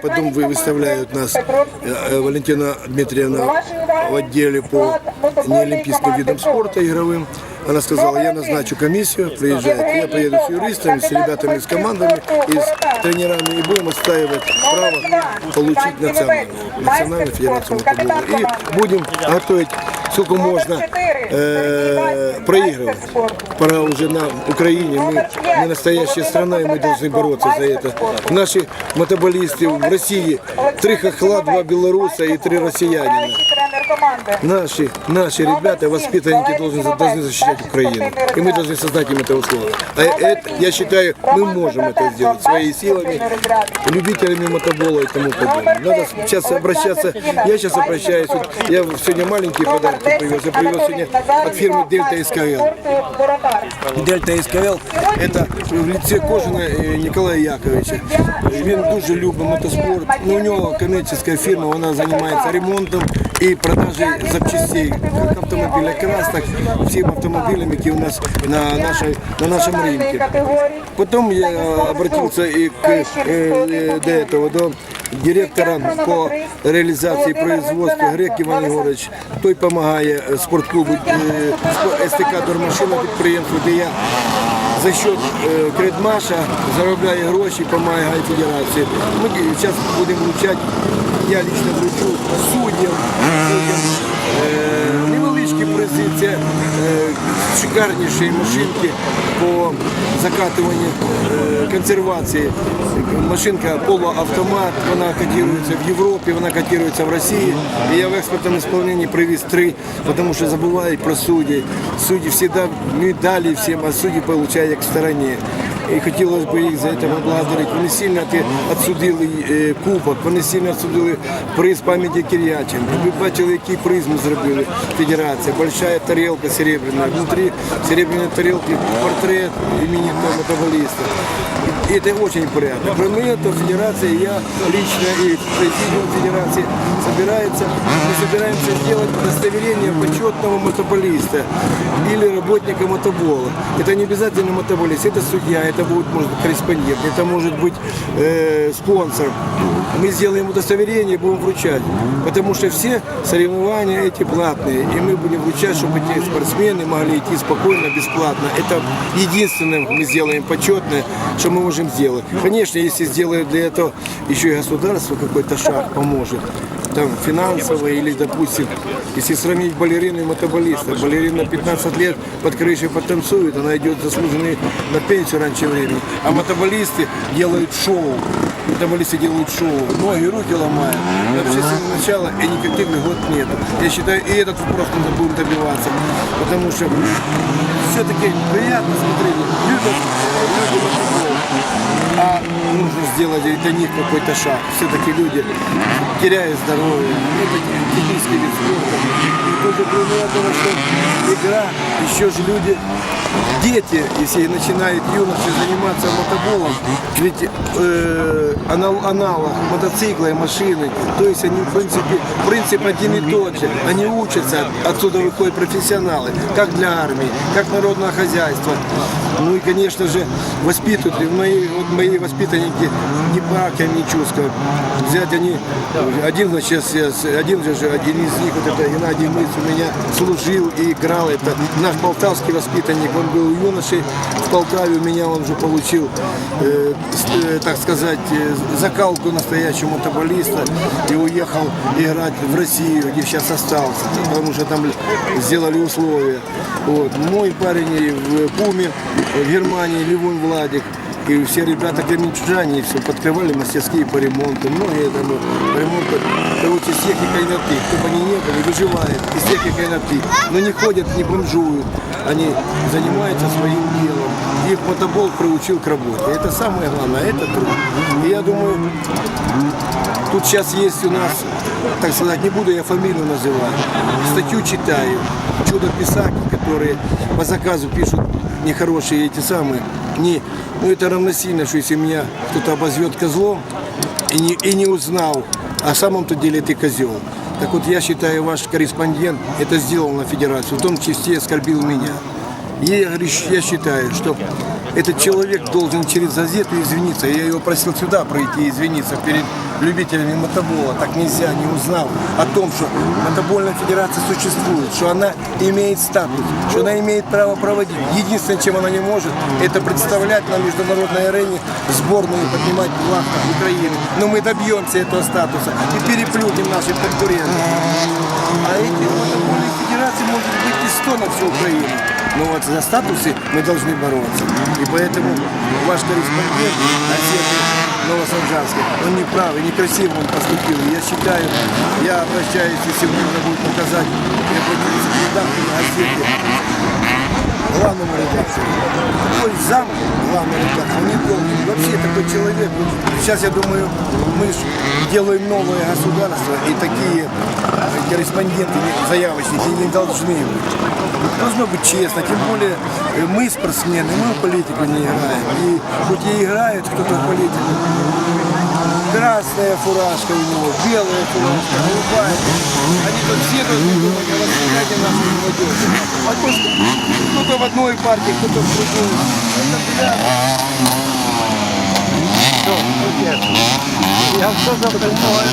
Потом вы выставляют нас, э, Валентина Дмитриевна, в отделе по неолимпийским видам спорта игровым. Она сказала, я назначу комиссию, приезжает. Я приеду с юристами, с ребятами, с командами, и с тренерами, и будем отстаивать право получить национальную, национальную федерацию. И будем готовить сколько можно э, проигрывать. Пора уже на Украине. Мы, мы настоящая страна, и мы должны бороться за это. Наши мотоболисты в России, три хохла, два белоруса и три россиянина тренер команды. Наши, наши ребята, воспитанники должны, должны защищать Украину. И мы должны создать им это условие. А это, я считаю, мы можем это сделать своими силами, любителями мотобола и тому подобное. Надо сейчас обращаться, я сейчас обращаюсь, вот я сегодня маленькие подарки привез, я привез сегодня от фирмы Дельта СКЛ. Дельта СКЛ – это в лице Кожина е, Николая Яковлевича. Він дуже любить мотоспорт. Ну, у нього коммерческая фирма, вона займається ремонтом і продажей запчастей, як автомобіля КРАС, так всім автомобілям, які у нас на, нашій, на нашому ринку. Потом я обратился и к э, э, до этого, до директора по реалізації производства Грек Іван Ігорович. Той допомагає спортклубу е, СТК Дормашина підприємству, де я за счет е, Кредмаша заробляю гроші, допомагаю федерації. Ми зараз будемо вручати, я лично вручу суддям, суддям е, шикарніші машинки по закатуванню е, консервації. Машинка полуавтомат, вона котирується в Європі, вона котирується в Росії. І я в експортному сповненні привіз три, тому що забувають про судді. Судді завжди медалі всім, а судді отримують як в стороні. І хотілося б їх за це поблагодарити. Вони сильно відсудили е, кубок, вони сильно відсудили приз пам'яті Киряченко. Ви бачили, який приз ми зробили федерація. Большая тарелка серебряная. Внутри серебряной тарелки портрет имени мотоболиста. И это очень приятно. Кроме этого, федерация, я лично и президиум федерации собирается, мы собираемся сделать удостоверение почетного мотоболиста или работника мотобола. Это не обязательно мотоболист, это судья, это будет, может корреспондент, это может быть э, спонсор. Мы сделаем удостоверение и будем вручать. Потому что все соревнования эти платные. И мы будем вручать, чтобы эти спортсмены могли идти спокойно, бесплатно. Это единственное мы сделаем почетное, что мы можем сделать. Конечно, если сделают для этого еще и государство какой-то шаг поможет, там финансово или, допустим, если сравнить балерину и мотоболиста, балерина 15 лет под крышей потанцует, она идет заслуженный на пенсию раньше времени, а мотоболисты делают шоу. Мотоболисты делают шоу, ноги, руки ломают. Вообще с начала и никаких льгот нет. Я считаю, и этот вопрос надо будем добиваться, потому что все-таки приятно смотреть, любят, любят футбол. А нужно сделать для них какой-то шаг. Все-таки люди теряют здоровье. Это технический вид спорта. И тоже кроме этого, что игра, еще же люди, дети, если начинают юноши заниматься мотоболом, ведь э, анал, аналог мотоцикла и машины, то есть они в принципе, принцип один и тот же. Они учатся, отсюда выходят профессионалы, как для армии, как народного хозяйства. Ну и, конечно же, воспитывают. Мои, вот мои воспитанники ни Бака, ни Чуска. Взять они, один, значит, сейчас, один же, один из них, вот это Геннадий Мыц, у меня служил и играл. Это наш полтавский воспитанник, он был юношей в Полтаве, у меня он уже получил, э, э, так сказать, э, закалку настоящего мотоболиста и уехал играть в Россию, где сейчас остался, потому что там сделали условия. Вот. Мой парень в Пуме, в Германии, Левон Владик, и все ребята кременчужане, и все подкрывали мастерские по ремонту. Многие там по ремонту, короче, с техникой на «ты». Кто бы они не были, выживают и с техникой на. Но не ходят, не бомжуют. Они занимаются своим делом. Их мотобол приучил к работе. Это самое главное, это труд. И я думаю, Тут сейчас есть у нас, так сказать, не буду я фамилию называть, статью читаю, чудо-писаки, которые по заказу пишут нехорошие эти самые. Не, ну это равносильно, что если меня кто-то обозвет козлом и не, и не узнал, а самом-то деле ты козел. Так вот я считаю, ваш корреспондент это сделал на федерацию, в том числе оскорбил меня. И я, я считаю, что этот человек должен через газету извиниться. Я его просил сюда пройти извиниться перед любителями мотобола. Так нельзя, не узнал о том, что мотобольная федерация существует, что она имеет статус, что она имеет право проводить. Единственное, чем она не может, это представлять на международной арене сборную и поднимать флаг Украины. Но мы добьемся этого статуса и переплюнем наших конкурентов. А эти мотобольные федерации может быть и 100 на всю Украину. Но вот за статусы мы должны бороться. И поэтому ваш корреспондент, газеты Новосанжарской, он не прав и некрасиво он поступил. Я считаю, я обращаюсь, если можно будет показать, я обратился к редактору газеты, главному редактору. Такой зам главного редактора не должен. Вообще такой человек. Сейчас, я думаю, мы делаем новое государство, и такие э, корреспонденты, заявочники не должны быть. Должно быть честно, тем более э, мы спортсмены, мы в политику не играем. И хоть и играет кто-то в политику, красная фуражка у него, белая фуражка, голубая. Они тут все должны думать о нашей молодежи. А то, что кто-то в одной партии, кто-то в другой. Это. Что, ну. Я все запомнил.